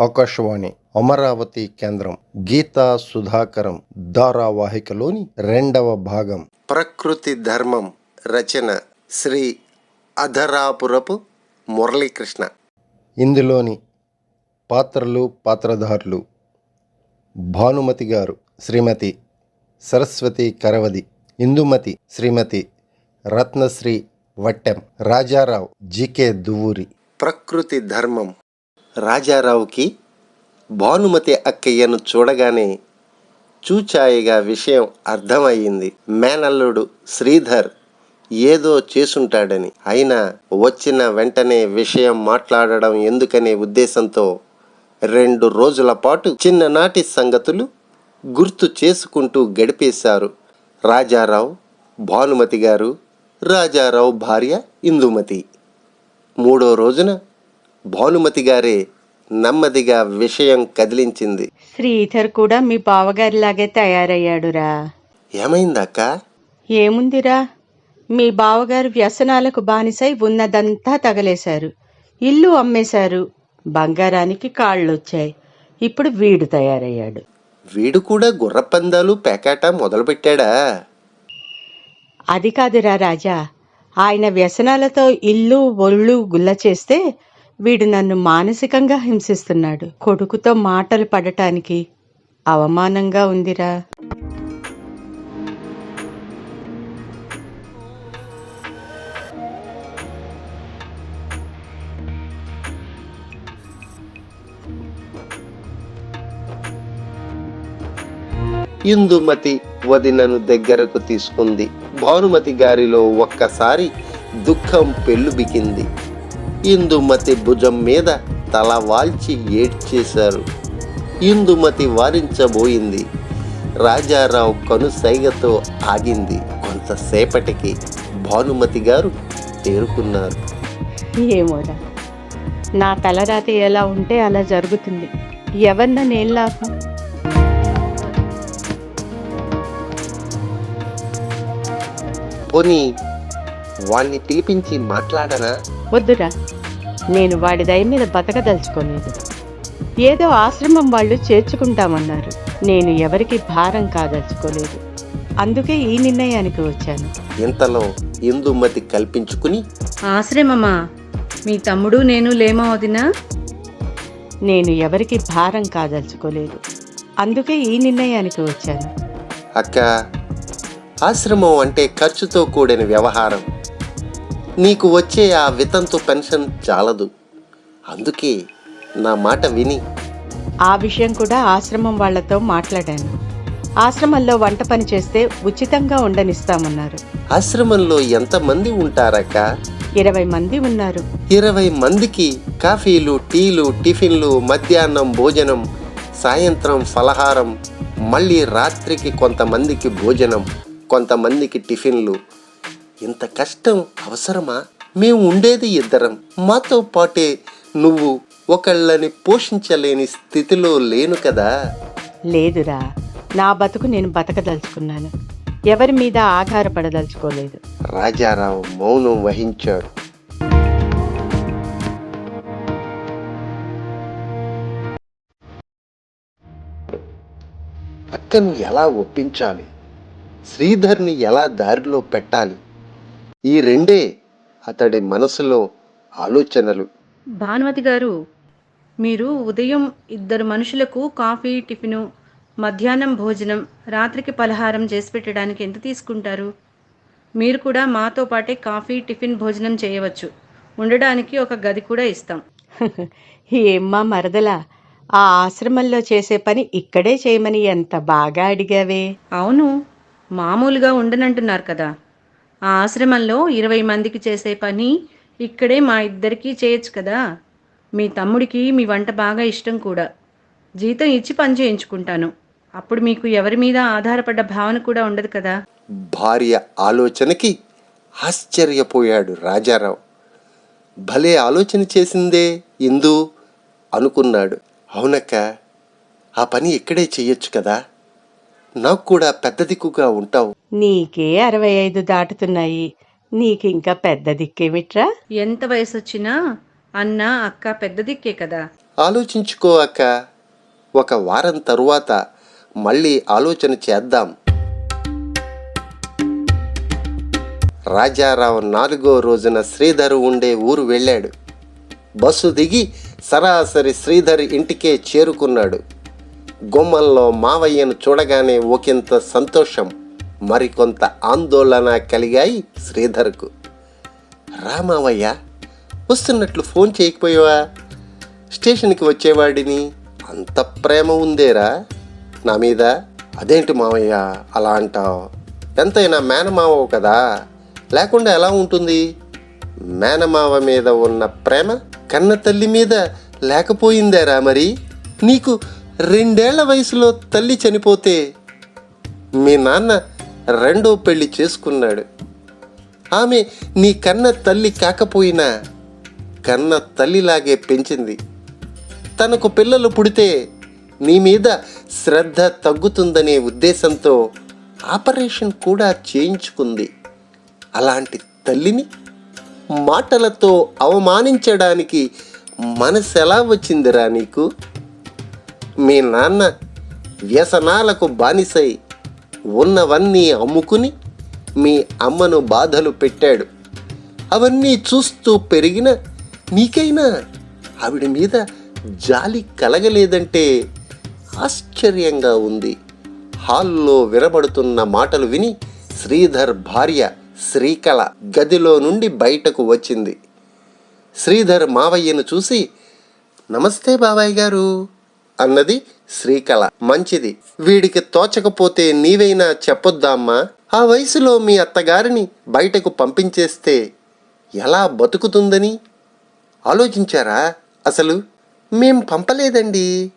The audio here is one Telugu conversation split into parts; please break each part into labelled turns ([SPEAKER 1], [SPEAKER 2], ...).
[SPEAKER 1] ఆకాశవాణి అమరావతి కేంద్రం. గీతా సుధాకరం ధారావాహికలోని రెండవ భాగం.
[SPEAKER 2] ప్రకృతి ధర్మం రచన శ్రీ అధరాపురపు మురళీకృష్ణ.
[SPEAKER 1] ఇందులోని పాత్రలు పాత్రధారులు భానుమతి గారు శ్రీమతి సరస్వతి కరవది ఇందుమతి శ్రీమతి రత్నశ్రీ వట్టెం రాజారావు జీకే దువ్వూరి.
[SPEAKER 2] ప్రకృతి ధర్మం రాజారావుకి భానుమతి అక్కయ్యను చూడగానే చూచాయిగా విషయం అర్థమయ్యింది. మేనల్లుడు శ్రీధర్ ఏదో చేసుంటాడని. అయినా వచ్చిన వెంటనే విషయం మాట్లాడడం ఎందుకనే ఉద్దేశంతో రెండు రోజుల పాటు చిన్ననాటి సంగతులు గుర్తు చేసుకుంటూ గడిపేశారు. రాజారావు భానుమతి గారు రాజారావు భార్య ఇందుమతి. మూడో రోజున భానుమతి గారే నెమ్మదిగా విషయం కదిలించింది.
[SPEAKER 3] శ్రీధర్ కూడా మీ బావగారిలాగే తయారయ్యాడురా.
[SPEAKER 2] ఏమైందక్క?
[SPEAKER 3] ఏముందిరా? మీ బావగారు వ్యసనాలకు బానిసై ఉన్నదంతా తగలేశారు. ఇల్లు అమ్మేశారు. బంగారానికి కాళ్ళొచ్చాయి. ఇప్పుడు వీడు తయారయ్యాడు.
[SPEAKER 2] వీడు కూడా గుర్రపందాలు పేకాట మొదలుపెట్టాడా?
[SPEAKER 3] అది కాదురా రాజా. ఆయన వ్యసనాలతో ఇల్లు ఒళ్ళు గుల్ల చేస్తే వీడు నన్ను మానసికంగా హింసిస్తున్నాడు. కొడుకుతో మాటలు పడటానికి అవమానంగా ఉందిరా.
[SPEAKER 2] ఇందుమతి వదినను దగ్గరకు తీసుకుంది. భానుమతి గారిలో ఒక్కసారి దుఃఖం పెళ్ళుబికింది. ఇందుమతి భుజం మీద తల వాల్చి ఏడ్చేశారు. ఇందుమతి వారించబోయింది. రాజారావు కనుసైగతో ఆగింది. కొంతసేపటికి భానుమతి గారు తేరుకున్నారు.
[SPEAKER 3] ఏమోరా నా తలరాతి ఎలా ఉంటే అలా జరుగుతుంది. ఎవరిన నేను లాభం?
[SPEAKER 2] పోనీ వాణ్ణి పిలిపించి మాట్లాడనా
[SPEAKER 3] వద్దురా. నేను వాడి దయ మీద బతకదలుచుకోలేదు. ఏదో ఆశ్రమం వాళ్ళు చేర్చుకుంటామన్నారు. నేను ఎవరికి భారం కాదలుచుకోలేదు. అందుకే ఈ నిర్ణయానికి వచ్చాను.
[SPEAKER 2] ఇంతలో ఇందుమతి కల్పించుకుని
[SPEAKER 4] ఆశ్రమమా? మీ తమ్ముడు నేను లేమా వదినా?
[SPEAKER 3] నేను ఎవరికి భారం కాదలుచుకోలేదు. అందుకే ఈ నిర్ణయానికి వచ్చాను.
[SPEAKER 2] అక్క ఆశ్రమం అంటే ఖర్చుతో కూడిన వ్యవహారం. నీకు వచ్చే ఆ వితంతు పెన్షన్ చాలదు. అందుకే నా మాట విని.
[SPEAKER 3] ఆ విషయం కూడా ఆశ్రమం వాళ్ళతో మాట్లాడాను. ఆశ్రమంలో వంట పని చేస్తే ఉచితంగా ఉండనిస్తామన్నారు.
[SPEAKER 2] ఆశ్రమంలో ఎంతమంది ఉంటారక్క?
[SPEAKER 3] ఇరవై మంది ఉన్నారు.
[SPEAKER 2] ఇరవై మందికి కాఫీలు టీలు టిఫిన్లు మధ్యాహ్నం భోజనం సాయంత్రం ఫలహారం మళ్ళీ రాత్రికి కొంతమందికి భోజనం కొంతమందికి టిఫిన్లు ఇంత కష్టం అవసరమా? మేము ఉండేది ఇద్దరం. మాతో పాటే నువ్వు ఒకళ్ళని పోషించలేని స్థితిలో లేను కదా.
[SPEAKER 3] లేదురా. నా బతుకు నేను బతకదలుచుకున్నాను. ఎవరి మీద ఆధారపడదలుచుకోలేదు.
[SPEAKER 2] రాజారావు మౌనం వహించాడు. అక్కను ఎలా ఒప్పించాలి? శ్రీధర్ని ఎలా దారిలో పెట్టాలి? ఈ రెండే అతడి మనసులో ఆలోచనలు.
[SPEAKER 4] భానుమతి గారు మీరు ఉదయం ఇద్దరు మనుషులకు కాఫీ టిఫిను మధ్యాహ్నం భోజనం రాత్రికి పలహారం చేసి పెట్టడానికి ఎంత తీసుకుంటారు? మీరు కూడా మాతో పాటే కాఫీ టిఫిన్ భోజనం చేయవచ్చు. ఉండడానికి ఒక గది కూడా ఇస్తాం.
[SPEAKER 3] ఏమ్మా మరదలా ఆ ఆశ్రమంలో చేసే పని ఇక్కడే చేయమని ఎంత బాగా అడిగావే?
[SPEAKER 4] అవును మామూలుగా ఉండనంటున్నారు కదా. ఆ ఆశ్రమంలో ఇరవై మందికి చేసే పని ఇక్కడే మా ఇద్దరికీ చేయొచ్చు కదా. మీ తమ్ముడికి మీ వంట బాగా ఇష్టం కూడా. జీతం ఇచ్చి పని చేయించుకుంటాను. అప్పుడు మీకు ఎవరి మీద ఆధారపడ్డ భావన కూడా ఉండదు కదా.
[SPEAKER 2] భార్య ఆలోచనకి ఆశ్చర్యపోయాడు రాజారావు. భలే ఆలోచన చేసిందే ఇందు అనుకున్నాడు. అవునక్క ఆ పని ఇక్కడే చేయొచ్చు కదా. నాకు కూడా పెద్ద దిక్కుగా ఉంటావు.
[SPEAKER 3] నీకే అరవై ఐదు దాటుతున్నాయి. నీకింకా పెద్ద దిక్కేమిట్రా
[SPEAKER 4] ఎంత వయసు వచ్చినా అన్న అక్క పెద్ద దిక్కే కదా.
[SPEAKER 2] ఆలోచించుకో అక్క. ఒక వారం తరువాత మళ్ళీ ఆలోచన చేద్దాం. రాజారావు నాలుగో రోజున శ్రీధర్ ఉండే ఊరు వెళ్ళాడు. బస్సు దిగి సరాసరి శ్రీధర్ ఇంటికే చేరుకున్నాడు. గుమ్మంలో మావయ్యను చూడగానే ఒకంత సంతోషం. మరికొంత ఆందోళన కలిగాయి శ్రీధర్కు. రామావయ్య వస్తున్నట్లు ఫోన్ చేయకపోయావా? స్టేషన్కి వచ్చేవాడిని. అంత ప్రేమ ఉందేరా? నా మీద? అదేంటి మావయ్య అలా అంటావు? ఎంతైనా మేనమావవు కదా? లేకుండా ఎలా ఉంటుంది? మేనమావ మీద ఉన్న ప్రేమ కన్న తల్లి మీద లేకపోయిందేరా మరి? నీకు రెండేళ్ళ వయసులో తల్లి చనిపోతే మీ నాన్న రెండో పెళ్ళి చేసుకున్నాడు. ఆమె నీ కన్న తల్లి కాకపోయినా కన్న తల్లిలాగే పెంచింది. తనకు పిల్లలు పుడితే నీ మీద శ్రద్ధ తగ్గుతుందనే ఉద్దేశంతో ఆపరేషన్ కూడా చేయించుకుంది. అలాంటి తల్లిని మాటలతో అవమానించడానికి మనసు ఎలా వచ్చిందిరా నీకు? మీ నాన్న వ్యసనాలకు బానిసై ఉన్నవన్నీ అమ్ముకుని మీ అమ్మను బాధలు పెట్టాడు. అవన్నీ చూస్తూ పెరిగిన నీకైనా ఆవిడ మీద జాలి కలగలేదంటే ఆశ్చర్యంగా ఉంది. హాల్లో వినబడుతున్న మాటలు విని శ్రీధర్ భార్య శ్రీకళ గదిలో నుండి బయటకు వచ్చింది. శ్రీధర్ మావయ్యను చూసి నమస్తే బాబాయ్ గారు. అన్నది శ్రీకళ. మంచిది. వీడికి తోచకపోతే నీవైనా చెప్పొద్దామ్మా? ఆ వయసులో మీ అత్తగారిని బయటకు పంపించేస్తే ఎలా బతుకుతుందని ఆలోచించారా అసలు? మేం పంపలేదండి.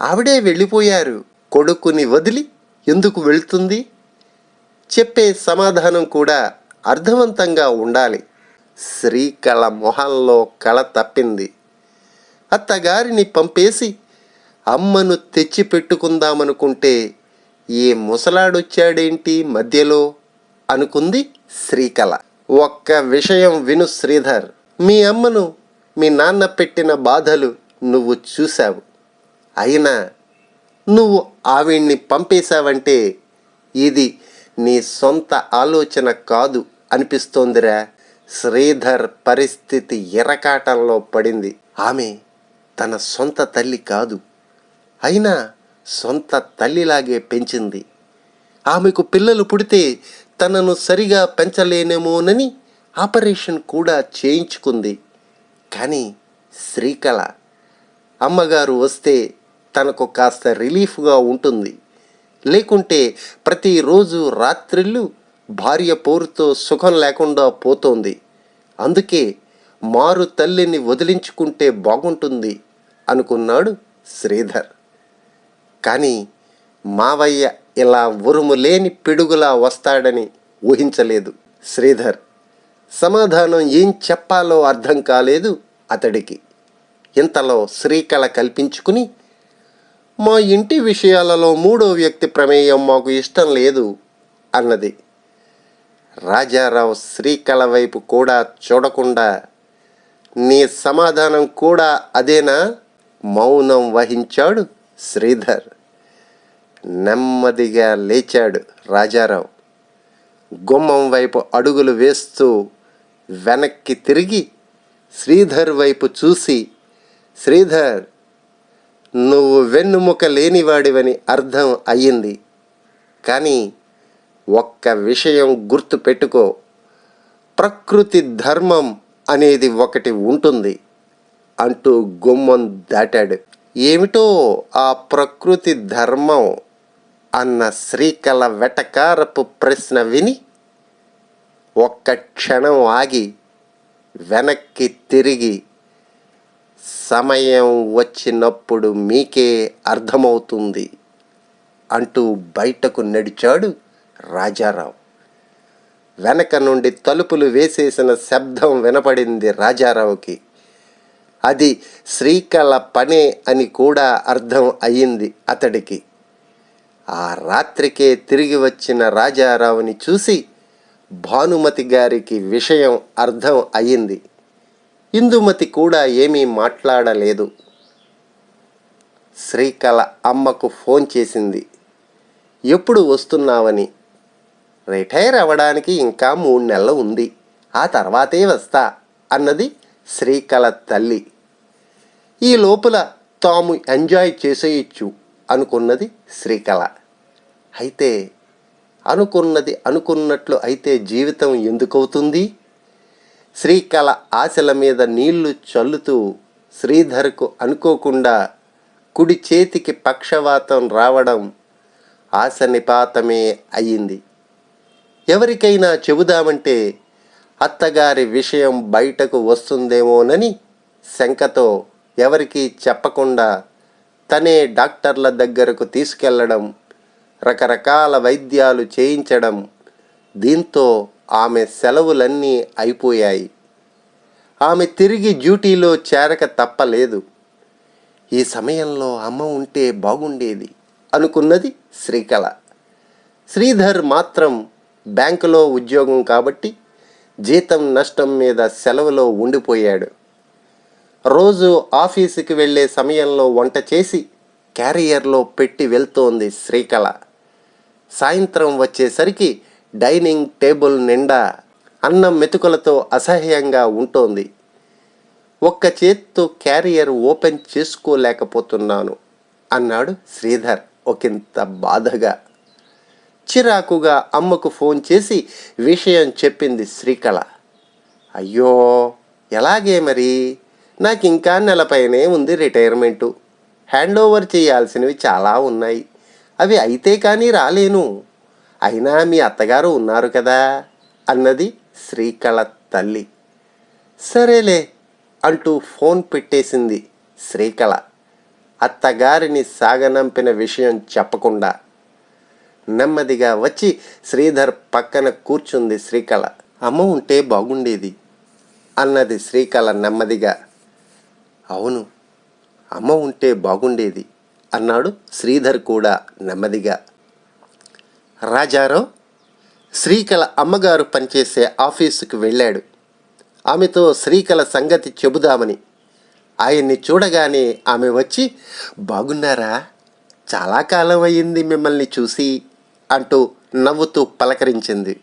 [SPEAKER 2] ఆవిడే వెళ్ళిపోయారు. కొడుకుని వదిలి ఎందుకు వెళ్తుంది? చెప్పే సమాధానం కూడా అర్థవంతంగా ఉండాలి. శ్రీకళ మొహంలో కళ తప్పింది. అత్తగారిని పంపేసి అమ్మను తెచ్చి పెట్టుకుందామనుకుంటే ఏ ముసలాడొచ్చాడేంటి మధ్యలో? అనుకుంది శ్రీకళ. ఒక్క విషయం విను శ్రీధర్. మీ అమ్మను మీ నాన్న పెట్టిన బాధలు నువ్వు చూశావు. అయినా నువ్వు ఆవిడ్ని పంపేశావంటే ఇది నీ సొంత ఆలోచన కాదు అనిపిస్తోందిరా. శ్రీధర్ పరిస్థితి ఎరకాటంలో పడింది. ఆమె తన సొంత తల్లి కాదు. అయినా సొంత తల్లిలాగే పెంచింది. ఆమెకు పిల్లలు పుడితే తనను సరిగా పెంచలేనేమోనని ఆపరేషన్ కూడా చేయించుకుంది. కానీ శ్రీకళ అమ్మగారు వస్తే తనకు కాస్త రిలీఫ్గా ఉంటుంది. లేకుంటే ప్రతిరోజు రాత్రిళ్ళు భార్య పోరుతో సుఖం లేకుండా పోతోంది. అందుకే మారు తల్లిని వదిలించుకుంటే బాగుంటుంది అనుకున్నాడు శ్రీధర్. కానీ మావయ్య ఇలా ఉరుము లేని పిడుగులా వస్తాడని ఊహించలేదు. శ్రీధర్ సమాధానం ఏం చెప్పాలో అర్థం కాలేదు అతడికి. ఇంతలో శ్రీకళ కల్పించుకుని మా ఇంటి విషయాలలో మూడో వ్యక్తి ప్రమేయం మాకు ఇష్టం లేదు అన్నది. రాజారావు శ్రీకళ వైపు కూడా చూడకుండా నీ సమాధానం కూడా అదేనా? మౌనం వహించాడు శ్రీధర్ నెమ్మదిగా లేచాడు రాజారావు. గుమ్మం వైపు అడుగులు వేస్తూ వెనక్కి తిరిగి శ్రీధర్ వైపు చూసి శ్రీధర్ నువ్వు వెన్నుముక లేనివాడివని అర్థం అయ్యింది. కానీ ఒక్క విషయం గుర్తు పెట్టుకో. ప్రకృతి ధర్మం అనేది ఒకటి ఉంటుంది అంటూ గుమ్మం దాటాడు. ఏమిటో ఆ ప్రకృతి ధర్మం అన్న శ్రీకళ వెటకారపు ప్రశ్న విని ఒక్క క్షణం ఆగి వెనక్కి తిరిగి సమయం వచ్చినప్పుడు మీకే అర్థమవుతుంది అంటూ బయటకు నడిచాడు రాజారావు. వెనక నుండి తలుపులు వేసేసిన శబ్దం వినపడింది రాజారావుకి. అది శ్రీకళ పనే అని కూడా అర్థం అయ్యింది అతడికి. ఆ రాత్రికే తిరిగి వచ్చిన రాజారావుని చూసి భానుమతి గారికి విషయం అర్థం అయ్యింది. ఇందుమతి కూడా ఏమీ మాట్లాడలేదు. శ్రీకళ అమ్మకు ఫోన్ చేసింది. ఎప్పుడు వస్తున్నావని? రిటైర్ అవ్వడానికి ఇంకా మూడు నెలలు ఉంది. ఆ తర్వాతే వస్తా అన్నది శ్రీకళ తల్లి ఈ లోపల తాము ఎంజాయ్ చేసేయచ్చు అనుకున్నది శ్రీకళ. అయితే అనుకున్నది అనుకున్నట్లు అయితే జీవితం ఎందుకవుతుంది? శ్రీకళ ఆశల మీద నీళ్ళు చల్లుతూ శ్రీధర్కు అనుకోకుండా కుడి చేతికి పక్షవాతం రావడం ఆశ నిపాతమే అయ్యింది. ఎవరికైనా చెబుదామంటే అత్తగారి విషయం బయటకు వస్తుందేమోనని శంకతో ఎవరికీ చెప్పకుండా తనే డాక్టర్ల దగ్గరకు తీసుకెళ్ళడం రకరకాల వైద్యాలు చేయించడం దీంతో ఆమె సెలవులన్నీ అయిపోయాయి. ఆమె తిరిగి డ్యూటీలో చేరక తప్పలేదు. ఈ సమయంలో అమ్మ ఉంటే బాగుండేది అనుకున్నది శ్రీకళ. శ్రీధర్ మాత్రం బ్యాంకులో ఉద్యోగం కాబట్టి జీతం నష్టం మీద సెలవులో ఉండిపోయాడు. రోజు ఆఫీసుకి వెళ్ళే సమయంలో వంట చేసి క్యారియర్లో పెట్టి వెళ్తోంది శ్రీకళ. సాయంత్రం వచ్చేసరికి డైనింగ్ టేబుల్ నిండా అన్నం మెతుకులతో అసహ్యంగా ఉంటోంది. ఒక్క చేత్తో క్యారియర్ ఓపెన్ చేసుకోలేకపోతున్నాను అన్నాడు శ్రీధర్ ఒకంత బాధగా. చిరాకుగా అమ్మకు ఫోన్ చేసి విషయం చెప్పింది శ్రీకళ. అయ్యో ఎలాగే మరి? నాకు ఇంకా నెలపైనే ఉంది రిటైర్మెంటు. హ్యాండ్ ఓవర్ చేయాల్సినవి చాలా ఉన్నాయి. అవి అయితే కానీ రాలేను. అయినా మీ అత్తగారు ఉన్నారు కదా అన్నది శ్రీకళ తల్లి. సరేలే అంటూ ఫోన్ పెట్టేసింది శ్రీకళ. అత్తగారిని సాగనంపిన విషయం చెప్పకుండా. నెమ్మదిగా వచ్చి శ్రీధర్ పక్కన కూర్చుంది శ్రీకళ. అమ్మ ఉంటే బాగుండేది అన్నది శ్రీకళ నెమ్మదిగా. అవును అమ్మ ఉంటే బాగుండేది అన్నాడు శ్రీధర్ కూడా నెమ్మదిగా. రాజారావు శ్రీకళ అమ్మగారు పనిచేసే ఆఫీసుకు వెళ్ళాడు. ఆమెతో శ్రీకళ సంగతి చెబుదామని. ఆయన్ని చూడగానే ఆమె వచ్చి బాగున్నారా? చాలా కాలం అయ్యింది మిమ్మల్ని చూసి అంటూ నవ్వుతూ పలకరించింది.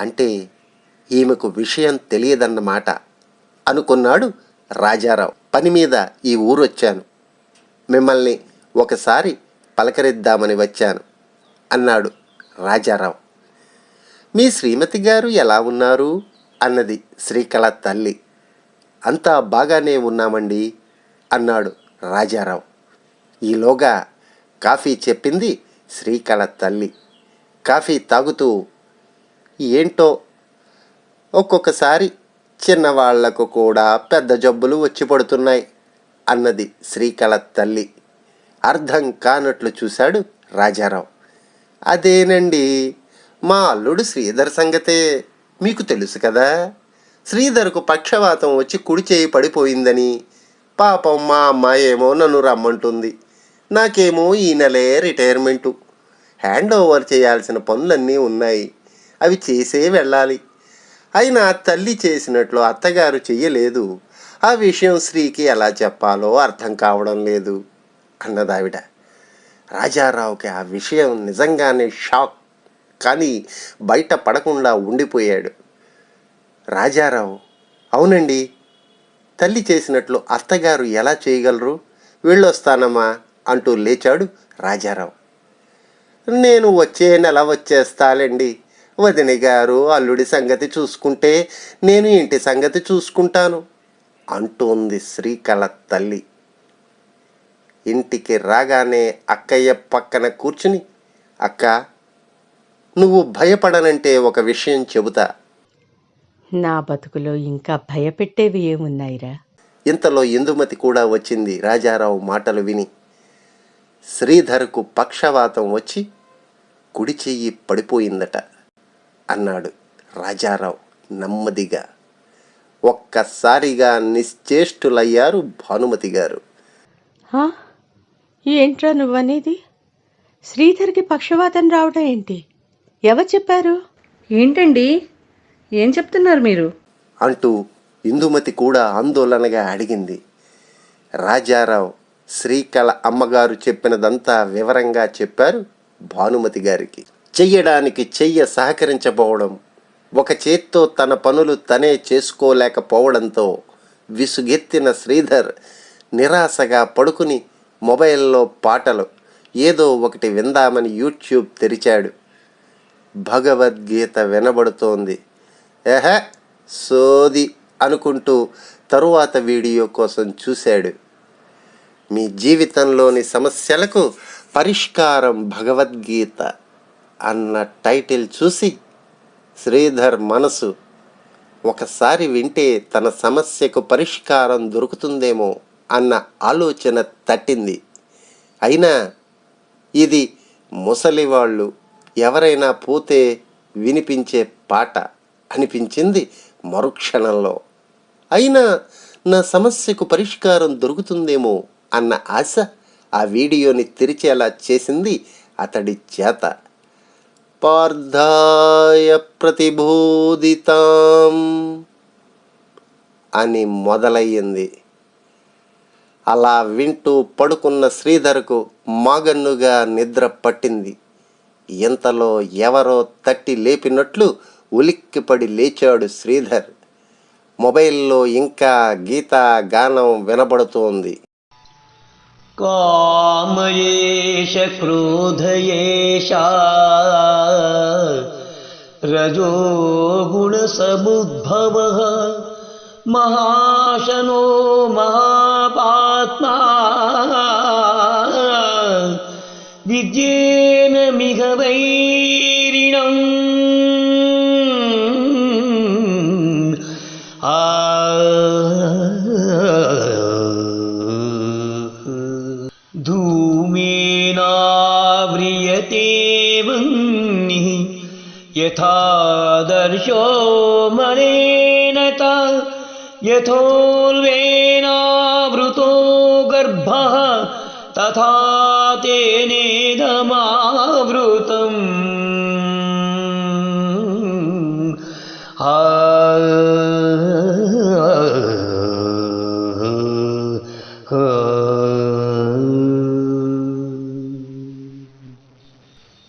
[SPEAKER 2] అంటే ఈమెకు విషయం తెలియదన్నమాట అనుకున్నాడు రాజారావు పని మీద ఈ ఊరు వచ్చాను మిమ్మల్ని ఒకసారి పలకరిద్దామని వచ్చాను అన్నాడు రాజారావు. మీ శ్రీమతి గారు ఎలా ఉన్నారు? అన్నది శ్రీకళ తల్లి. అంతా బాగానే ఉన్నామండి అన్నాడు రాజారావు. ఈలోగా కాఫీ చెప్పింది శ్రీకళ తల్లి. కాఫీ తాగుతూ ఏంటో ఒక్కొక్కసారి చిన్నవాళ్ళకు కూడా పెద్ద జబ్బులు వచ్చి పడుతున్నాయి అన్నది శ్రీకళ తల్లి అర్థం కానట్లు చూశాడు రాజారావు. అదేనండి మా అల్లుడు శ్రీధర్ సంగతే మీకు తెలుసు కదా. శ్రీధర్కు పక్షవాతం వచ్చి కుడి చేయి పడిపోయిందని పాపం మా అమ్మ ఏమో నన్ను రమ్మంటుంది. నాకేమో ఈ నెలే రిటైర్మెంటు. హ్యాండ్ ఓవర్ చేయాల్సిన పనులన్నీ ఉన్నాయి. అవి చేసే వెళ్ళాలి. అయినా తల్లి చేసినట్లు అత్తగారు చెయ్యలేదు. ఆ విషయం శ్రీకి ఎలా చెప్పాలో అర్థం కావడం లేదు. అన్నదావిడ రాజారావుకి ఆ విషయం నిజంగానే షాక్. కానీ బయట పడకుండా ఉండిపోయాడు. రాజారావు అవునండి తల్లి చేసినట్లు అత్తగారు ఎలా చేయగలరు? వెళ్ళొస్తానమ్మా అంటూ లేచాడు రాజారావు. నేను వచ్చే నెల వచ్చేస్తాలేండి. వదిన గారు అల్లుడి సంగతి చూసుకుంటే నేను ఇంటి సంగతి చూసుకుంటాను అంటోంది శ్రీకళ తల్లి. ఇంటికి రాగానే అక్కయ్య పక్కన కూర్చుని అక్క నువ్వు భయపడనంటే ఒక విషయం చెబుతా.
[SPEAKER 3] నా బతుకులో ఇంకా భయపెట్టేవి ఏమున్నాయిరా?
[SPEAKER 2] ఇంతలో ఇందుమతి కూడా వచ్చింది రాజారావు మాటలు విని. శ్రీధర్కు పక్షవాతం వచ్చి కుడి చెయ్యి పడిపోయిందట. అన్నాడు రాజారావు నెమ్మదిగా. ఒక్కసారిగా నిశ్చేష్టులయ్యారు భానుమతి గారు?
[SPEAKER 3] ఏంట్రా నువ్వనేది? శ్రీధర్కి పక్షవాతం రావడం ఏంటి? ఎవరు చెప్పారు?
[SPEAKER 4] ఏంటండి? ఏం చెప్తున్నారు మీరు?
[SPEAKER 2] అంటూ ఇందుమతి కూడా ఆందోళనగా అడిగింది. రాజారావు శ్రీకళ అమ్మగారు చెప్పినదంతా వివరంగా చెప్పారు భానుమతి గారికి. చెయ్యడానికి చెయ్య సహకరించబోవడం ఒక చేత్తో తన పనులు తనే చేసుకోలేకపోవడంతో విసుగెత్తిన శ్రీధర్ నిరాశగా పడుకుని మొబైల్లో పాటలు ఏదో ఒకటి విందామని యూట్యూబ్ తెరిచాడు. భగవద్గీత వినబడుతోంది. ఎహ సోది అనుకుంటూ తరువాత వీడియో కోసం చూశాడు. మీ జీవితంలోని సమస్యలకు పరిష్కారం భగవద్గీత. అన్న టైటిల్ చూసి శ్రీధర్ మనసు ఒకసారి వింటే తన సమస్యకు పరిష్కారం దొరుకుతుందేమో అన్న ఆలోచన తట్టింది. అయినా ఇది ముసలివాళ్ళు ఎవరైనా పోతే వినిపించే పాట అనిపించింది మరుక్షణంలో. అయినా నా సమస్యకు పరిష్కారం దొరుకుతుందేమో అన్న ఆశ ఆ వీడియోని తెరిచేలా చేసింది అతడి చేత. పార్థాయ ప్రతిబోధితాం అని మొదలయ్యింది. అలా వింటూ పడుకున్న శ్రీధర్కు మాగన్నుగా నిద్ర పట్టింది. ఇంతలో ఎవరో తట్టి లేపినట్లు ఉలిక్కిపడి లేచాడు శ్రీధర్. మొబైల్లో ఇంకా గీతా గానం వినబడుతోంది.
[SPEAKER 5] काम क्रोधयेषा रजोगुणसमुद्भवः महाशनो महापात्मा। विद्येन मिह वै ो मरे नथलवे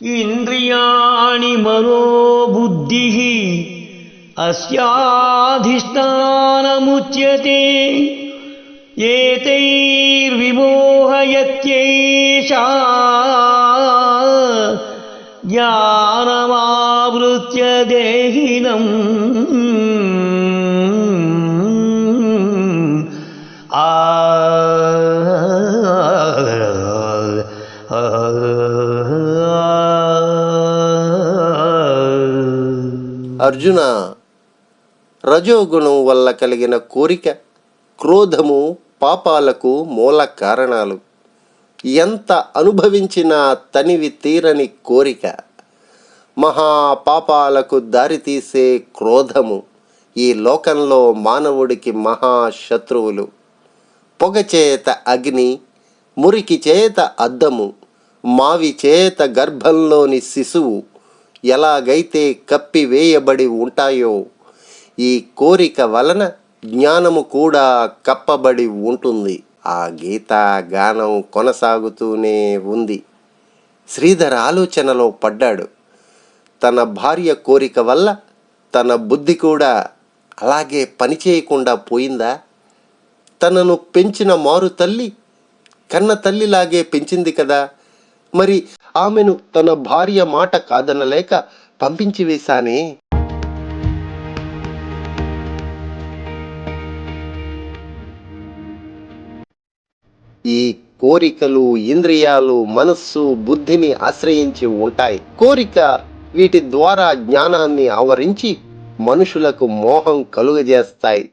[SPEAKER 5] इन्द्रियाणि मनोबुद्धिः अस्याधिष्ठानमुच्यते एतैर्विमोहयत्येषा ज्ञानमावृत्य देहिनम्
[SPEAKER 2] అర్జున రజోగుణం వల్ల కలిగిన కోరిక క్రోధము పాపాలకు మూల కారణాలు. ఎంత అనుభవించినా తనివి తీరని కోరిక. మహాపాపాలకు దారితీసే క్రోధము. ఈ లోకంలో మానవుడికి మహాశత్రువులు. పొగ చేత అగ్ని మురికి చేత అద్దము మావి చేత గర్భంలోని శిశువు. ఎలాగైతే కప్పివేయబడి ఉంటాయో ఈ కోరిక వలన జ్ఞానము కూడా కప్పబడి ఉంటుంది. ఆ గీత గానం కొనసాగుతూనే ఉంది. శ్రీధర్ ఆలోచనలో పడ్డాడు. తన భార్య కోరిక వల్ల తన బుద్ధి కూడా అలాగే పనిచేయకుండా పోయిందా? తనను పెంచిన మారు తల్లి కన్న తల్లిలాగే పెంచింది కదా. మరి ఆమెను తన భార్య మాట కాదనలేక పంపించి వేశానే. ఈ కోరికలు ఇంద్రియాలు మనస్సు బుద్ధిని ఆశ్రయించి ఉంటాయి. కోరిక వీటి ద్వారా జ్ఞానాన్ని ఆవరించి మనుషులకు మోహం కలుగజేస్తాయి.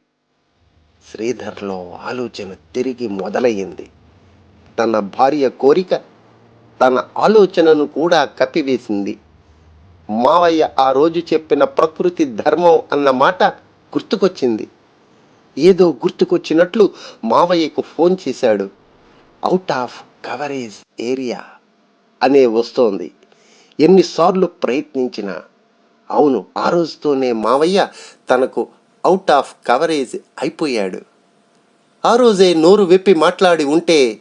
[SPEAKER 2] శ్రీధర్లో ఆలోచన తిరిగి మొదలయ్యింది తన భార్య కోరిక తన ఆలోచనను కూడా కప్పివేసింది. మావయ్య ఆ రోజు చెప్పిన ప్రకృతి ధర్మం అన్న మాట గుర్తుకొచ్చింది. ఏదో గుర్తుకొచ్చినట్లు మావయ్యకు ఫోన్ చేశాడు. అవుట్ ఆఫ్ కవరేజ్ ఏరియా అనే వస్తోంది. ఎన్నిసార్లు ప్రయత్నించినా అవును ఆ రోజుతోనే మావయ్య తనకు అవుట్ ఆఫ్ కవరేజ్ అయిపోయాడు. ఆ రోజే నోరు విప్పి మాట్లాడి ఉంటే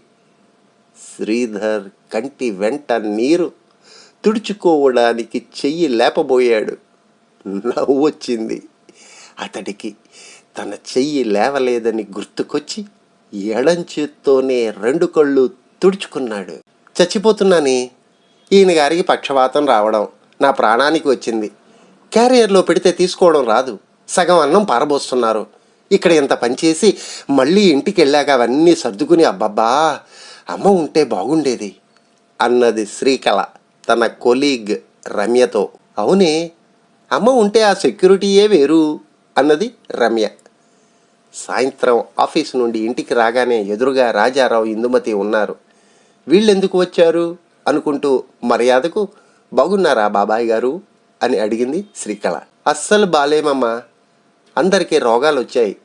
[SPEAKER 2] శ్రీధర్ కంటి వెంట నీరు తుడుచుకోవడానికి చెయ్యి లేపబోయాడు. నవ్వు వచ్చింది. అతడికి తన చెయ్యి లేవలేదని గుర్తుకొచ్చి ఎడం చేత్తోనే రెండు కళ్ళు తుడుచుకున్నాడు. చచ్చిపోతున్నాని. ఈయన గారికి పక్షవాతం రావడం నా ప్రాణానికి వచ్చింది. క్యారియర్లో పెడితే తీసుకోవడం రాదు. సగం అన్నం పారబోస్తున్నారు. ఇక్కడ ఇంత పనిచేసి మళ్ళీ ఇంటికి వెళ్ళాక అవన్నీ సర్దుకుని అబ్బబ్బా అమ్మ ఉంటే బాగుండేది. అన్నది శ్రీకళ తన కొలీగ్ రమ్యతో. అవునే అమ్మ ఉంటే ఆ సెక్యూరిటీయే వేరు అన్నది రమ్య. సాయంత్రం ఆఫీస్ నుండి ఇంటికి రాగానే ఎదురుగా రాజారావు ఇందుమతి ఉన్నారు. వీళ్ళెందుకు వచ్చారు? అనుకుంటూ మర్యాదకు బాగున్నారా బాబాయ్ గారు? అని అడిగింది శ్రీకళ. అస్సలు బాలేమమ్మా అందరికీ రోగాలు వచ్చాయి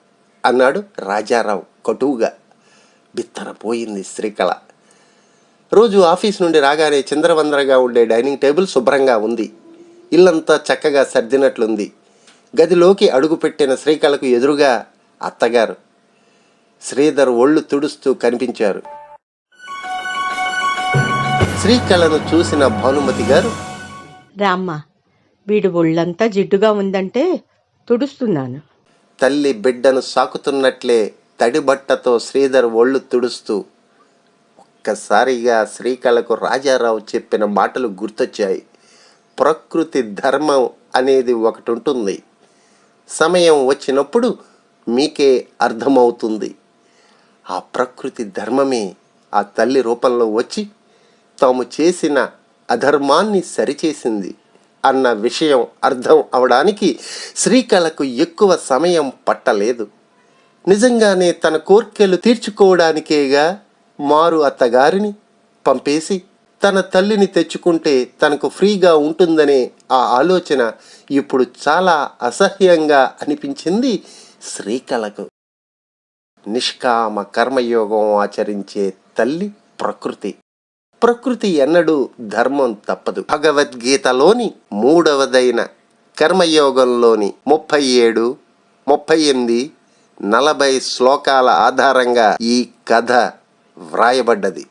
[SPEAKER 2] అన్నాడు రాజారావు కటువుగా. బిత్తరపోయింది శ్రీకళ. రోజు ఆఫీస్ నుండి రాగానే చిందరవందరగా ఉండే డైనింగ్ టేబుల్ శుభ్రంగా ఉంది. ఇల్లంతా చక్కగా సర్దినట్లుంది. గదిలోకి అడుగుపెట్టిన శ్రీకళకు ఎదురుగా అత్తగారు. శ్రీధర్ ఒళ్ళు తుడుస్తూ కనిపించారు. శ్రీకళను చూసిన భానుమతి గారు
[SPEAKER 3] రామ్మ వీడు ఒళ్ళంతా జిడ్డుగా ఉందంటే తుడుస్తున్నాను.
[SPEAKER 2] తల్లి బిడ్డను సాకుతున్నట్లే తడిబట్టతో శ్రీధర్ ఒళ్ళు తుడుస్తూ ఒక్కసారిగా శ్రీకళకు రాజారావు చెప్పిన మాటలు గుర్తొచ్చాయి. ప్రకృతి ధర్మం అనేది ఒకటి ఉంటుంది. సమయం వచ్చినప్పుడు మీకే అర్థమవుతుంది. ఆ ప్రకృతి ధర్మమే ఆ తల్లి రూపంలో వచ్చి తాము చేసిన అధర్మాన్ని సరిచేసింది అన్న విషయం అర్థం అవడానికి శ్రీకళకు ఎక్కువ సమయం పట్టలేదు. నిజంగానే తన కోర్కెలు తీర్చుకోవడానికేగా మారు అత్తగారిని పంపేసి తన తల్లిని తెచ్చుకుంటే తనకు ఫ్రీగా ఉంటుందనే ఆ ఆలోచన ఇప్పుడు చాలా అసహ్యంగా అనిపించింది శ్రీకళకు. నిష్కామ కర్మయోగం ఆచరించే తల్లి ప్రకృతి. ప్రకృతి ఎన్నడూ ధర్మం తప్పదు. భగవద్గీతలోని మూడవదైన కర్మయోగంలోని ముప్పై ఏడు ముప్పై ఎనిమిది నలభై శ్లోకాల ఆధారంగా ఈ కథ వ్రాయబడ్డది.